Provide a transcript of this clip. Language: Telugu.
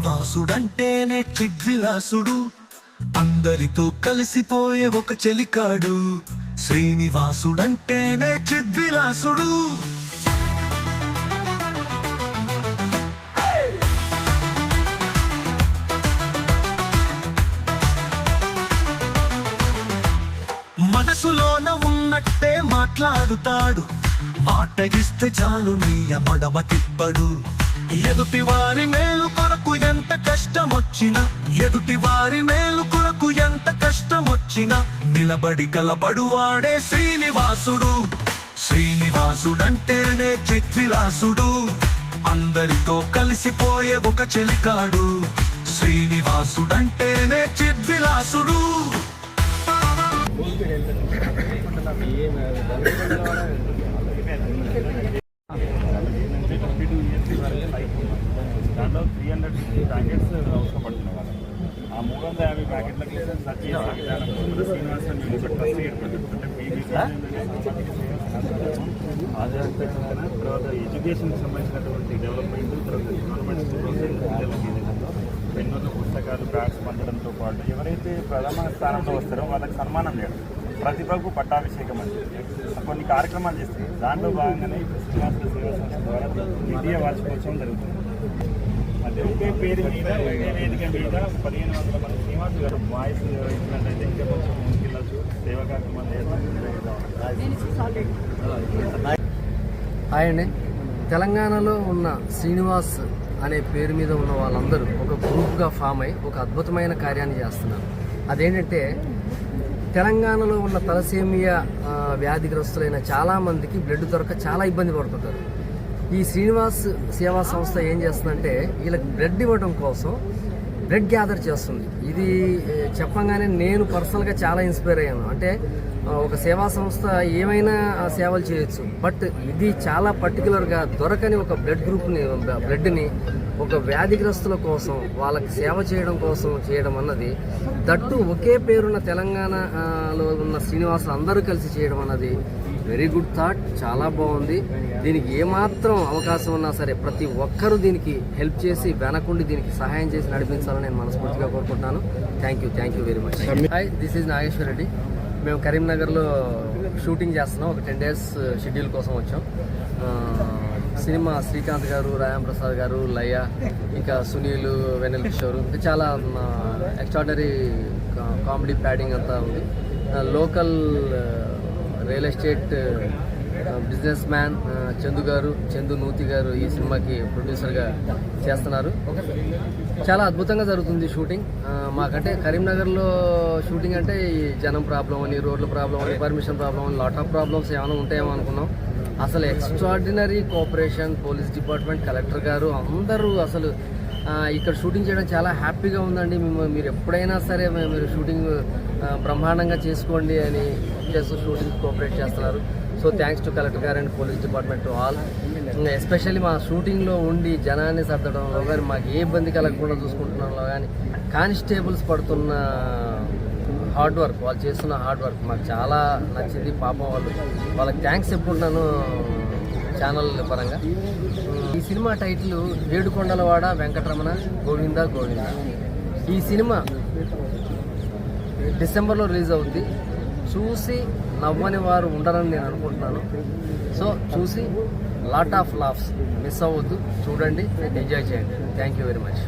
శ్రీనివాసుడంటేనే చిద్విలాసుడు అందరితో కలిసిపోయే ఒక చెలికాడు. శ్రీనివాసుడంటేనే చిద్విలాసుడు మనసులోన ఉన్నట్టే మాట్లాడుతాడు. మాటగిస్తే చాలు నీ మడమ తిప్పడు ఎదుటి వారి మేలు కొరకు ఎంత కష్టమొచ్చిన ఎదుటి వారి మేలు కొరకు ఎంత కష్టమొచ్చిన నిలబడి కలబడువాడే శ్రీనివాసుడు. శ్రీనివాసుడంటేనే చిత్విలాసుడు అందరితో కలిసిపోయే ఒక చెలికాడు. శ్రీనివాసుడంటేనే చిద్విలాసుడు దాంట్లో త్రీ హండ్రెడ్ ప్యాకెట్స్ అవసరపడుతున్నాయి వాళ్ళు ఆ మూడు వందల యాభై ప్యాకెట్లకి సర్చ్ చేసి విధానం ముందు ట్రస్ట్ తర్వాత ఎడ్యుకేషన్కి సంబంధించినటువంటి డెవలప్మెంట్ తర్వాత గవర్నమెంట్ స్కూల్స్ ఎన్నో పుస్తకాలు బ్యాగ్స్ పంచడంతో పాటు ఎవరైతే ప్రథమ స్థానంలో వస్తారో వాళ్ళకి సన్మానం చేయడం ప్రతిభకు పట్టాభిషేకం అంటే కొన్ని కార్యక్రమాలు చేస్తే దాంట్లో భాగంగానే ఇప్పుడు శ్రీనివాస సేవా సంస్థ ద్వారా ద్వితీయ వార్షికోత్సవం జరుగుతుంది. ఒకే పేరు మీద ఒకే వేదిక మీద పదిహేను వందల మంది శ్రీనివాస్ గారు వాయిస్ ఇచ్చినట్టయితే ఇంకా కొంచెం ముందుకెళ్ళచ్చు. సేవా కార్యక్రమాలు హాయ్ అండి. తెలంగాణలో ఉన్న శ్రీనివాస్ అనే పేరు మీద ఉన్న వాళ్ళందరూ ఒక గ్రూప్గా ఫామ్ అయి ఒక అద్భుతమైన కార్యాన్ని చేస్తున్నారు. అదేంటంటే తెలంగాణలో ఉన్న తలసేమియా వ్యాధిగ్రస్తులైన చాలామందికి బ్లడ్ దొరక చాలా ఇబ్బంది పడుతుంటారు. ఈ శ్రీనివాస్ సేవా సంస్థ ఏం చేస్తుందంటే వీళ్ళకి బ్రెడ్ ఇవ్వడం కోసం బ్రెడ్ గ్యాదర్ చేస్తుంది. ఇది చెప్పంగానే నేను పర్సనల్గా చాలా ఇన్స్పైర్ అయ్యాను. అంటే ఒక సేవా సంస్థ ఏమైనా సేవలు చేయొచ్చు బట్ ఇది చాలా పర్టికులర్గా దొరకని ఒక బ్లడ్ గ్రూప్ని బ్లడ్ని ఒక వ్యాధిగ్రస్తుల కోసం వాళ్ళకి సేవ చేయడం కోసం చేయడం అన్నది దట్టు ఒకే పేరున్న తెలంగాణలో ఉన్న శ్రీనివాసులు అందరూ కలిసి చేయడం అన్నది వెరీ గుడ్ థాట్ చాలా బాగుంది. దీనికి ఏమాత్రం అవకాశం ఉన్నా సరే ప్రతి ఒక్కరూ దీనికి హెల్ప్ చేసి వెనకుండి దీనికి సహాయం చేసి నడిపించాలని నేను మనస్ఫూర్తిగా కోరుకుంటున్నాను. Thank you thank you very much hi this is Nageswara Reddy. మేము కరీంనగర్లో షూటింగ్ చేస్తున్నాం. ఒక టెన్ డేస్ షెడ్యూల్ కోసం వచ్చాం. సినిమా శ్రీకాంత్ గారు రాయం ప్రసాద్ గారు లయ ఇంకా సునీల్ వెనల్ కిషోర్ ఇంకా చాలా ఎక్స్ట్రాడనరీ కామెడీ ప్యాడింగ్ అంతా ఉంది. Local real estate businessman Chandu garu Chandu Nuthi గారు ఈ సినిమాకి ప్రొడ్యూసర్గా చేస్తున్నారు. చాలా అద్భుతంగా జరుగుతుంది షూటింగ్. మాకంటే కరీంనగర్లో షూటింగ్ అంటే ఈ జనం ప్రాబ్లం అని రోడ్ల ప్రాబ్లం అని పర్మిషన్ ప్రాబ్లం అని లాట్ ఆఫ్ ప్రాబ్లమ్స్ ఏమైనా ఉంటాయేమో అనుకున్నాం. అసలు extraordinary cooperation police department collector garu అందరూ అసలు ఇక్కడ షూటింగ్ చేయడం చాలా హ్యాపీగా ఉందండి. మేము మీరు ఎప్పుడైనా సరే మీరు షూటింగ్ బ్రహ్మాండంగా చేసుకోండి అని చేస్తూ షూటింగ్ కోఆపరేట్ చేస్తున్నారు. So thanks to collector garu and police department to all. Especially మా షూటింగ్లో ఉండి జనాన్ని సర్దడంలో కానీ మాకు ఏ ఇబ్బంది కలగకుండా చూసుకుంటున్నాలో కానీ కానిస్టేబుల్స్ పడుతున్న హార్డ్ వర్క్ వాళ్ళు చేస్తున్న హార్డ్ వర్క్ మాకు చాలా నచ్చింది. పాపం వాళ్ళు వాళ్ళకి థ్యాంక్స్ చెప్పుకుంటున్నాను ఛానల్ పరంగా. ఈ సినిమా టైటిల్ ఏడుకొండలవాడ వెంకటరమణ గోవింద గోవింద. ఈ సినిమా డిసెంబర్లో రిలీజ్ అవుద్ది. చూసి నవ్వని వారు ఉండరని నేను అనుకుంటున్నాను. సో చూసి లాట్ ఆఫ్ లాఫ్స్ మిస్ అవ్వద్దు. చూడండి ఎంజాయ్ చేయండి. Thank you very much